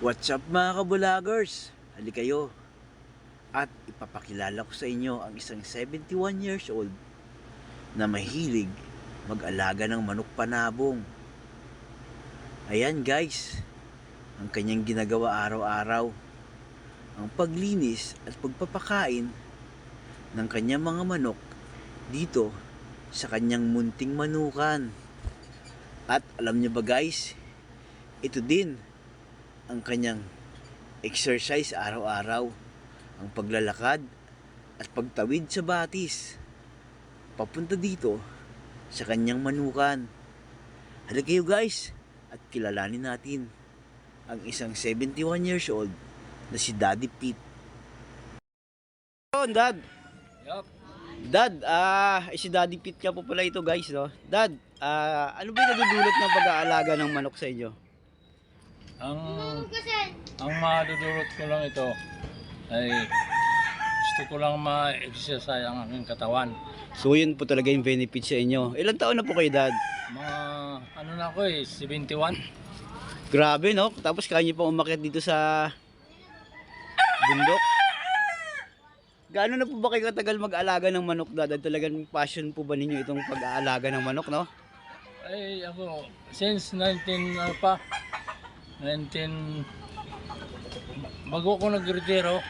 What's up mga kabulagers? Hali kayo. At ipapakilala ko sa inyo ang isang 71 years old na mahilig mag-alaga ng manok panabong. Ayan guys, ang kanyang ginagawa araw-araw. Ang paglinis at pagpapakain ng kanyang mga manok dito sa kanyang munting manukan. At alam niyo ba guys, ito din ang kanyang exercise araw-araw, ang paglalakad at pagtawid sa batis. Papunta dito sa kanyang manukan. Halika kayo guys at kilalanin natin ang isang 71 years old na si Daddy Pete. Oh, Dad! Yup. Dad, ah, si Daddy Pete ka po pala ito guys, no? Dad, ah, ano ba yung nadudulot ng pag-aalaga ng manok sa inyo? Ang ang madudulot ko lang ito ay gusto ko lang ma-exercise ang aking katawan. So yun po talaga yung benefit sa inyo. Ilan taon na po kayo dad? Mga ano na ako eh, 71. Grabe no? Tapos kaya niyo pa umakyat dito sa bundok. Gaano na po ba kayo katagal mag-alaga ng manok dad? At talagang passion po ba ninyo itong pag-aalaga ng manok no? Ay ako, since 19 ano pa, 19, bago ko nagretiro,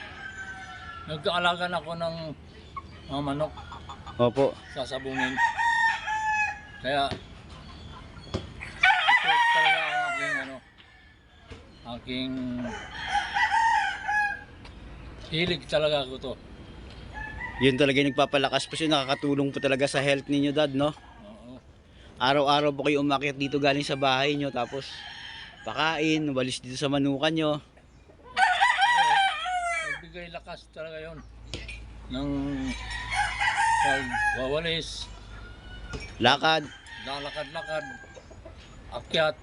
nag-aalaga na ako ng mga manok Opo. sasabungin. Kaya ito talaga ang aking ano aking hilig talaga ko to. Yun talaga yung nagpapalakas po siya. Nakakatulong po talaga sa health ninyo dad no? Araw-araw po kayo umakyat dito galing sa bahay nyo. Tapos pakain, walis dito sa manukan nyo. Nagbigay lakas talaga yon ng pagwawalis, Lakad. lalakad-lakad, akyat,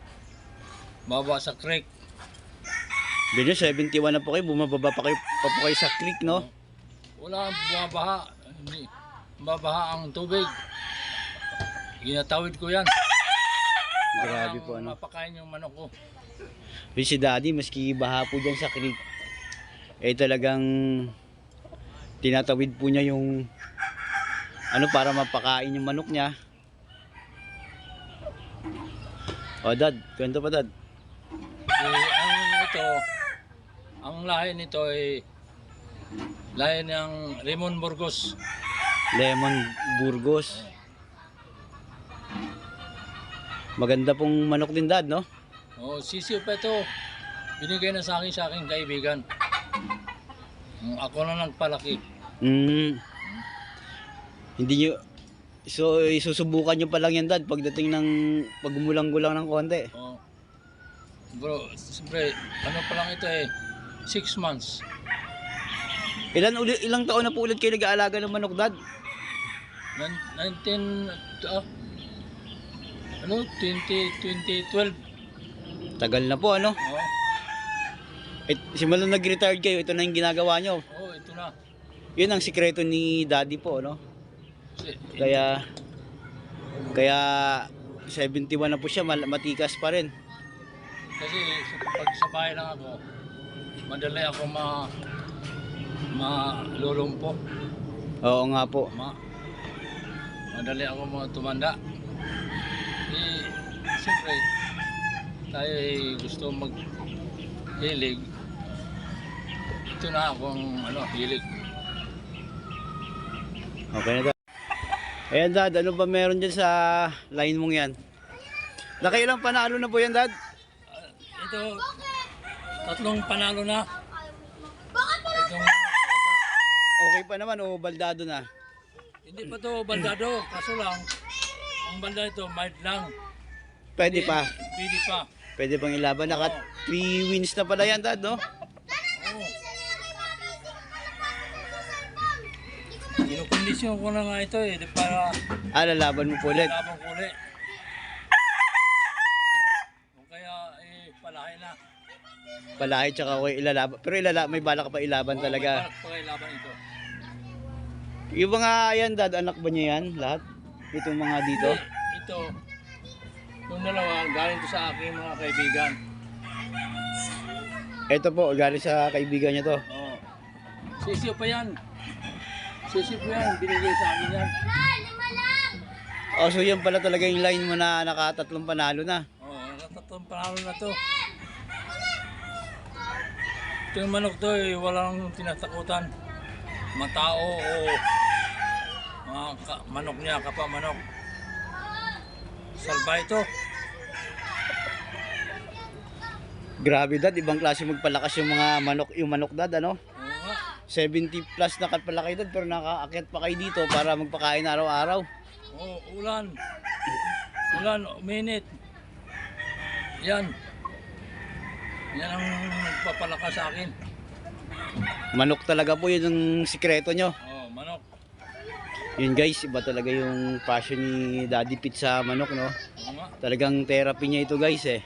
baba sa creek. Ganyan, 71 na po kayo. Bumababa pa kayo, pa po kayo sa creek no? Wala ang bumabaha. Hindi. Babaha ang tubig. Ginatawid ko yan. Grabe po ano. Mapakain yung manok ko. Yung si daddy, maski baha po dyan sa creek, eh talagang tinatawid po niya yung ano para mapakain yung manok niya. O dad, kwento pa dad. Eh, ang ito, ang lahi nito ay lahi ng Raymond Burgos. Lemon Burgos. Maganda pong manok din dad, no? O, sisiw pa ito. Binigay na sa akin sa aking kaibigan. Mm, Ako na nagpalaki. Mm. Hindi nyo, so isusubukan nyo pa lang yan dad pagdating ng pagumulang-gulang ng konti. O, bro, siyempre, ano pa lang ito eh, 6 months. Ilan uli, ilang taon na po ulit kayo nag-aalaga ng manok dad? Nin- 19, ah, ano, 20, 2012. Tagal na po ano? Oh, Eh, simulan nag-retired kayo, ito na yung ginagawa nyo. oh, ito na. Yun ang sikreto ni daddy po, no? Kasi, Kaya, kaya 71 na po siya, matikas pa rin. kasi pag sa bahay lang ako, madali ako ma malulumpo. Oo nga po. Ma madali ako mga tumanda. Siyempre, tayo ay gusto mag hilig. Ito na akong ano, hilig. Okay na dad. Ayan dad, ano ba meron dyan sa line mong yan? Nakailang panalo na po yan dad? Ah, ito, tatlong panalo na. Itong, Okay pa naman o baldado na? hindi pa to baldado, kaso lang, ang balda ito, mild lang. Pwede pa. Pwede pa. Pwede pang ilaban. Naka 3 wins na pala yan dad, no? Kinukondisyon ko na nga ito eh, para Ah, lalaban mo po ulit. labang kuli. O kaya eh, palahay na. Palahi tsaka ako ilalaban. Pero ilala, may balak ka pa ilaban talaga. May balak pa kay laban ito. Yung mga yan dad, anak ba niya yan? Lahat? Itong mga dito? Ito, yung dalawa, galing to sa aking mga kaibigan. Ito po, galing sa kaibigan niya to. Oo. Sisiyo pa yan. Sisiyo pa yan. Binigay sa amin yan. Oh, so yan pala talaga yung line mo na nakatatlong panalo na. Oo, natatlong panalo na to. Ito yung manok to eh, walang tinatakutan. Matao o mga manok niya, kapwa manok. Salba ito. Grabe dad, ibang klase magpalakas yung mga manok, yung manok dad, ano? Oo nga. 70 plus na kalpalaki dad, pero nakaakyat pa kayo dito para magpakain araw-araw. Oo, ulan. Ulan, uminit. Yan. Yan ang nagpapalakas sa akin. Manok talaga po yun yung sikreto nyo. Yun guys, iba talaga yung passion ni Daddy Pete sa manok, no? Talagang therapy niya ito guys eh.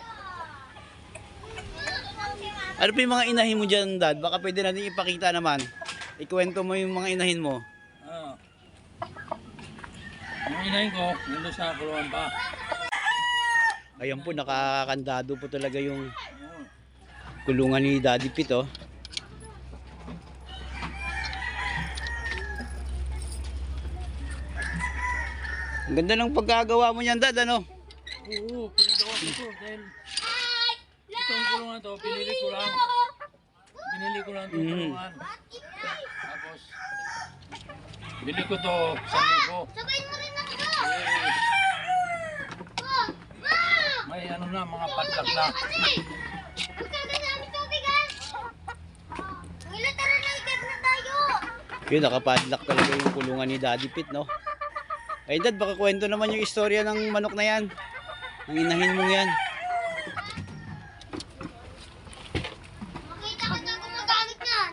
Ano pa yung mga inahin mo dyan, Dad? Baka pwede natin ipakita naman. Ikwento mo yung mga inahin mo. Ah. Ang inahin ko, nandun sa kulungan pa. Ayan po, nakakandado po talaga yung kulungan ni Daddy Pete, ganda ng pagkagawa mo niyan, Dad, ano? Oo, pinagawa ko to dahil itong kulungan to, pinili ko lang. Pinili ko lang itong Mm. kulungan. Tapos, bili ko to sa libo. Sabayin mo rin ako! Ma! may ano na, mga padlak na. Yun, nakapadlock talaga yung kulungan ni Daddy Pete, no? Ay, Dad, baka kwento naman yung istorya ng manok na yan. Ang inahin mong yan. Makita ko na gumagamit niyan!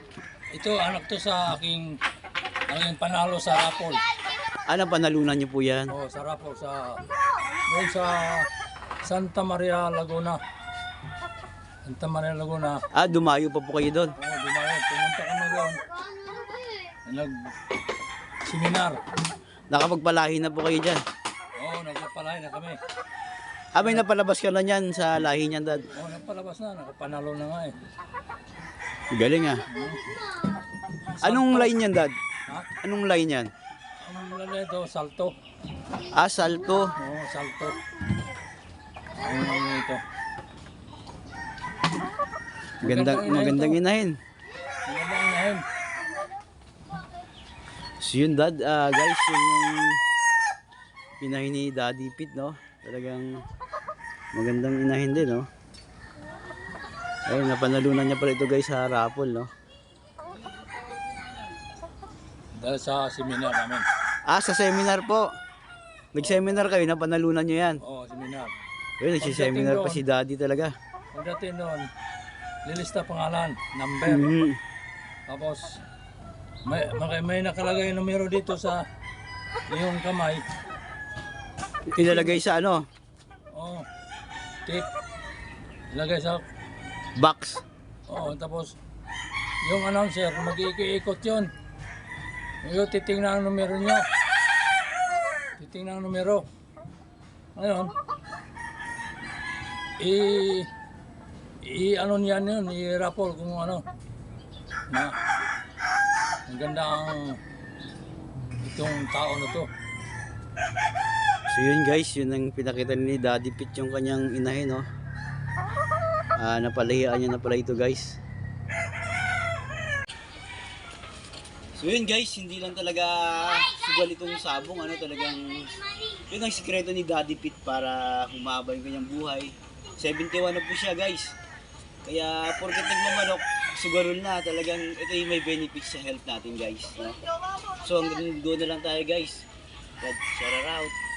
Ito, anak to sa aking, aking panalo sa Rapol. Ano, panalunan niyo po yan? Oo, sa Rapol, sa, doon sa Santa Maria, Laguna. Santa Maria, Laguna. Ah, dumayo pa po kayo doon. Oo, dumayot. Pumunta kami doon. Ano Nakapagpalahi na po kayo dyan. Oo, nagpapalain na kami. Ah, may napalabas ka na yan sa lahi niyan, Dad. Oo, nagpalabas na. Nakapanalo na nga eh. Galing ah. Anong line yan, Dad? Ha? Anong line yan? Ang lalay ito, salto. Ah, salto. Oo, salto. Ang ano ito. Magandang, magandang inahin. Magandang inahin. So yun, Dad. Ah, guys, yun yung inahin ni Daddy Pete, no? Talagang magandang inahin din, no? Ayun, napanalunan niya pala ito, guys, sa raffle, no? Dahil sa seminar namin. Ah, sa seminar po. Nag-seminar kayo, napanalunan niyo yan. Oo, seminar. Ayun, nagsiseminar pa si Daddy talaga. Pagdating doon, lilista pangalan, number. Mhm. Tapos, may, may, may nakalagay numero dito sa iyong kamay. Ilalagay sa ano? Oo. Tip. Ilagay sa Box. Oo, tapos yung announcer, mag-iikot yun. Yung titingnan ang numero nyo. Titingnan ang numero. Ngayon, i i ano niyan yun, i-raffle kung ano. Na, ang ganda ang itong tao na to. So yun guys, yun ang pinakita ni Daddy Pete yung kanyang inahin, no? Ah, napalahian niya na pala ito guys. So yun guys, hindi lang talaga sugal itong sabong, ano talagang yun ang sikreto ni Daddy Pete para humaba yung kanyang buhay. 71 na po siya guys. Kaya porket nagmamanok, sugarol na talagang ito yung may benefits sa health natin guys. No? So hanggang doon na lang tayo guys. God, shout out.